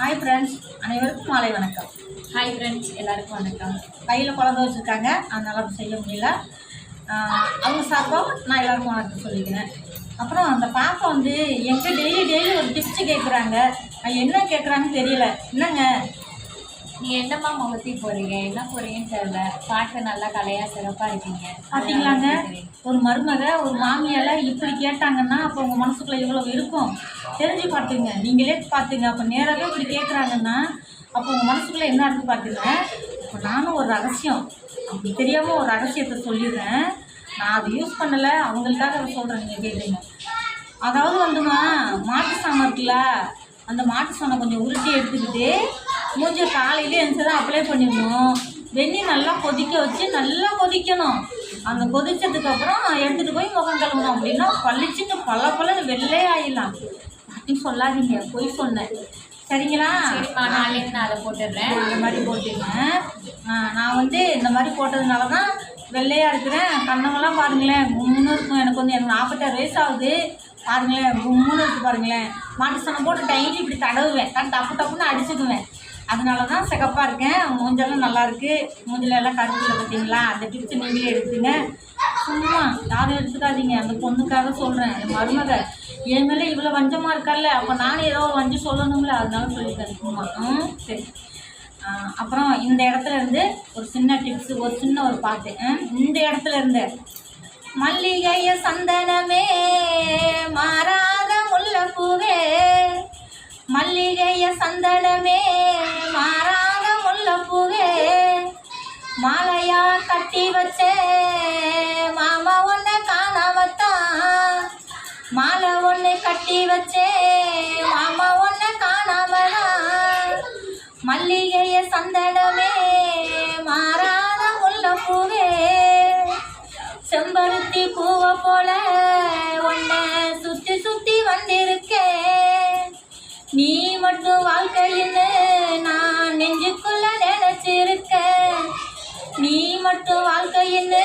Hi friends அனைவருக்கும் மாலை வணக்கம். ஹாய் ஃப்ரெண்ட்ஸ் எல்லாருக்கும் வணக்கம். கையில் குழந்தை வச்சுருக்காங்க. அதனால் அப்படி செய்ய முடியல. அவங்க சார்பாக நான் எல்லாருக்கும் வணக்கம் சொல்லிக்கிறேன். அப்புறம் அந்த பாப்பா வந்து எங்கே டெய்லி டெய்லி ஒரு டிப்ஸ் கேட்குறாங்க என்ன கேட்குறாங்கன்னு தெரியல. என்னங்க? நீ என்னம்மா முகத்தி போறீங்க? என்ன போறீங்கன்னு தெரியல. பார்க்க நல்லா கலையா சிறப்பா இருக்கீங்க. பார்த்தீங்களாங்க ஒரு மருமக ஒரு மாமியால இப்படி கேட்டாங்கன்னா அப்போ உங்கள் மனசுக்குள்ளே எவ்வளோ இருக்கும். தெரிஞ்சு பார்த்துங்க. நீங்களே பார்த்துங்க. அப்போ நேராகவே இப்படி கேட்குறாங்கன்னா அப்போ உங்கள் மனசுக்குள்ளே என்ன இருக்கு பார்த்துங்க இப்போ நானும் ஒரு ரகசியம். அப்படி தெரியாமல் ஒரு ரகசியத்தை சொல்லிடுறேன். நான் அதை யூஸ் பண்ணலை. அவங்களுக்காக அதை சொல்கிறேன் நீங்கள் கேட்குங்க அதாவது வந்துமா மாட்டு சாணம் இருக்குல்ல அந்த மாட்டு சாணம் கொஞ்சம் உருட்டி எடுத்துக்கிட்டு மூஞ்சி காலையிலே எழுந்து தான் அப்ளை பண்ணிடணும். வெந்நீர் நல்லா கொதிக்க வச்சு நல்லா கொதிக்கணும். அந்த கொதிச்சதுக்கு அப்புறம் எடுத்துகிட்டு போய் முகம் கழுவணும். அப்படின்னா பளிச்சுன்னு பல பல வெள்ளை ஆயிடலாம். அப்படின்னு சொல்லாதீங்க. பொய் சொன்னேன். சரிங்களா? சரிம்மா நாளைக்கு நான் அதை போட்டுடுறேன். அந்த மாதிரி போட்டுங்க நான் வந்து இந்த மாதிரி போட்டதுனால தான் வெள்ளையாக இருக்கிறேன். கண்ணமெல்லாம் பாருங்களேன். கும்முன்னு இருக்கும். எனக்கு வந்து எனக்கு நாற்பத்தாறு வயசு ஆகுது. பாருங்களேன் கும்முன்னு இருக்கு பாருங்களேன். மாட்டு சனம் போட்டு டைலி இப்படி தடவுவேன். டப்பு டப்புன்னு அடிச்சுக்குவேன். அதனால தான் சிகப்பாக இருக்கேன். மூஞ்செல்லாம் நல்லாயிருக்கு மூஞ்சில எல்லாம் கருத்துல பார்த்தீங்களா அந்த டிப்ஸ் நீங்களே எடுத்துங்க சும்மா யாரும் எடுத்துக்காதீங்க. அந்த பொண்ணுக்காக சொல்கிறேன் என் மருமக என் மேலே இவ்வளோ வஞ்சமாக இருக்கார்ல அப்போ நானும் ஏதோ வஞ்சம் சொல்லணும்ல. அதனால சொல்லிட்டேன். சும்மா. ம் சரி. அப்புறம் இந்த இடத்துல இருந்து ஒரு சின்ன டிப்ஸ் ஒரு சின்ன ஒரு பாட்டு. இந்த இடத்துல இருந்து. மல்லிகைய சந்தனமே மாறாத முல்லைப்பூவே மல்லிகைய சந்தனமே மாறாத முல்லைப்பூவே மாலையா கட்டி வச்சே மாமா ஒன்று காணாமத்தான் மாலை ஒன்று கட்டி வச்சே மாமா ஒன்று காணாமதான் மல்லிகைய சந்தன மட்டும் வாழ்க்கைன்னு நான் நெஞ்சுக்குள்ள நினைச்சிருக்க நீ மட்டும் வாழ்க்கைன்னு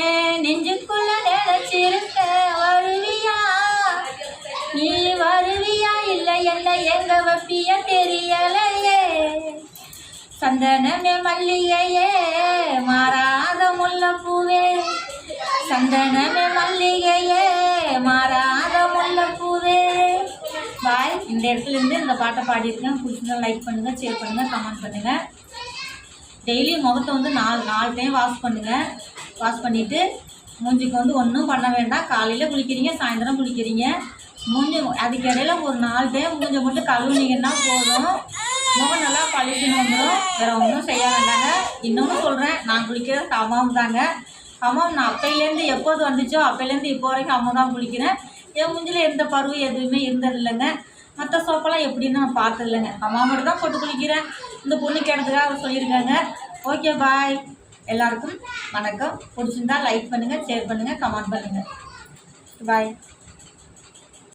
ஏன் நெஞ்சுக்குள்ள நினைச்சிருக்க வருவியா? நீ வருவியா? இல்லை என்ன எங்க வப்பிய தெரியலையே. சந்தனமே மல்லிகையே மாறாத முல்லைப்பூவே. சந்தனமே மல்லிகையே மாறா பாய் இந்த இடத்துலேருந்து இந்த பாட்டை பாடியிருக்கேன். பிடிச்சிருந்தா லைக் பண்ணுங்கள் ஷேர் பண்ணுங்கள் கமெண்ட் பண்ணுங்கள் டெய்லி முகத்தை வந்து நாலு நாலு டைம் வாஷ் பண்ணுங்கள் வாஷ் பண்ணிவிட்டு மூஞ்சிக்கு வந்து ஒன்றும் பண்ண வேண்டாம். காலையில் குளிக்கிறீங்க சாயந்தரம் குளிக்கிறீங்க. மூஞ்சி அதுக்கு இடையில ஒரு நாலு டைம் மூஞ்சை மட்டும் கழுவுனீங்கன்னா போதும். முகம் நல்லா பழிச்சுன்னு வந்துடும் வேறு ஒன்றும் செய்ய வேண்டாங்க. இன்னொன்று சொல்கிறேன் நான் குளிக்கிறது கமாம் தாங்க. கமாம் நான் அப்பையிலேருந்து எப்போது வந்துச்சோ அப்பையிலேருந்து இப்போ வரைக்கும் அம்மா தான் குளிக்கிறேன். என் மூஞ்சில் எந்த பருவம் எதுவுமே இருந்ததில்லைங்க. மற்ற சோப்பெல்லாம் எப்படின்னு நான் பார்த்ததில்லைங்க. அம்மா மட்டும் தான் போட்டு குளிக்கிறேன். இந்த பொண்ணு கேட்டதுக்காக சொல்லியிருக்காங்க. ஓகே பாய் எல்லாருக்கும் வணக்கம். பிடிச்சிருந்தா லைக் பண்ணுங்கள் ஷேர் பண்ணுங்கள் கமெண்ட் பண்ணுங்கள் பாய்